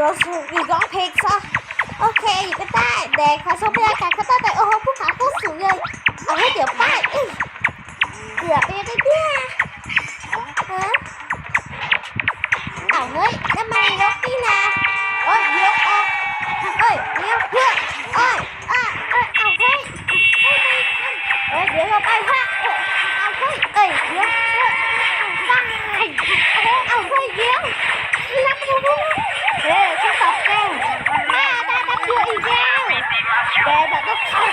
เราสูงอีกร้องเพลงซะโอเคอยู่ก็ได้แดกขอชมบรรยากาศข้างใต้แต่โอ้โหภูเขาโคตรสู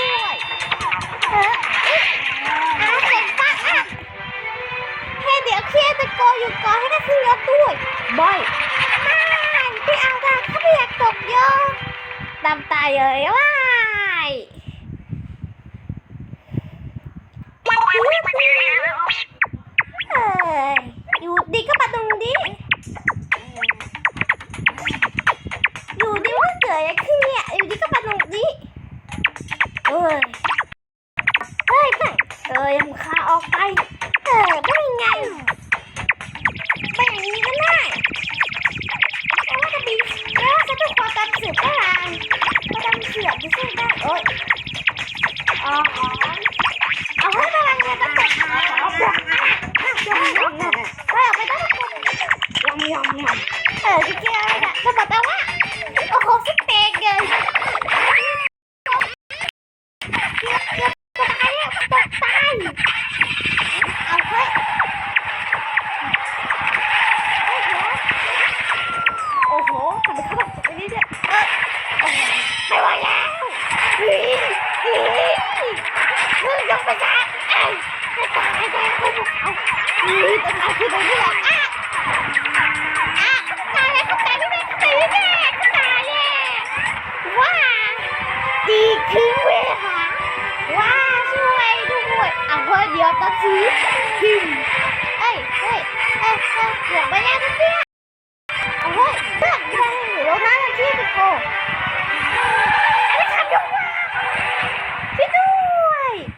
ด้วยเอออาเห็นปะอะเฮ้เดี๋ยวเครียดตะโกอยู่ก่อนให้ได้ขึ้นรถด้วยบอยไม่พี่เอาละเขาไม่อยากตกโยตามตายเลยว้ายเอ้ยอยู่ดีก็ เออไม่ยังไงไม่อย่างนี้ก็ได้เพราะว่าจะมีแล้วจะต้องความจำเสื่อมก็ลางความจำเสื่อมจะสู้ได้โอ๊ยอ๋อเอาให้พลังงานต้องตกเอาบวกยำยำยำไปออกไปต้องยำยำยำเออที่เกี่ยวอะไรนะจะบอกแต่ว่าโอ้โหสเต็กเลยเกือบเกือบตายแล้วตกตาย เอาเฮ้ยโอ้โหทำไมเขาแบบนี้เนี่ยเออโอ้โหไม่ไหวแล้วหนีหนีเฮ้ยยกไปจ้าเอ้ยให้ตายแดงคนเอาหนีไปตายคือโดนที่หลังอะอะตายแล้วเขาตายไม่ได้เขาตายไม่ได้เขาตา ยแล้วว้าดีถึงเวลาว้าช่วยด้วยเอาเฮ้ยเดี๋ยวตะซีทิมเอ้ยเฮ้ยเอ้ยเอ้ยเดี๋ยวไปแล้วนะเพื่อนเอาเฮ้ยเพื่อนไม่ได้หนูลงน้ำกันที่ตะโก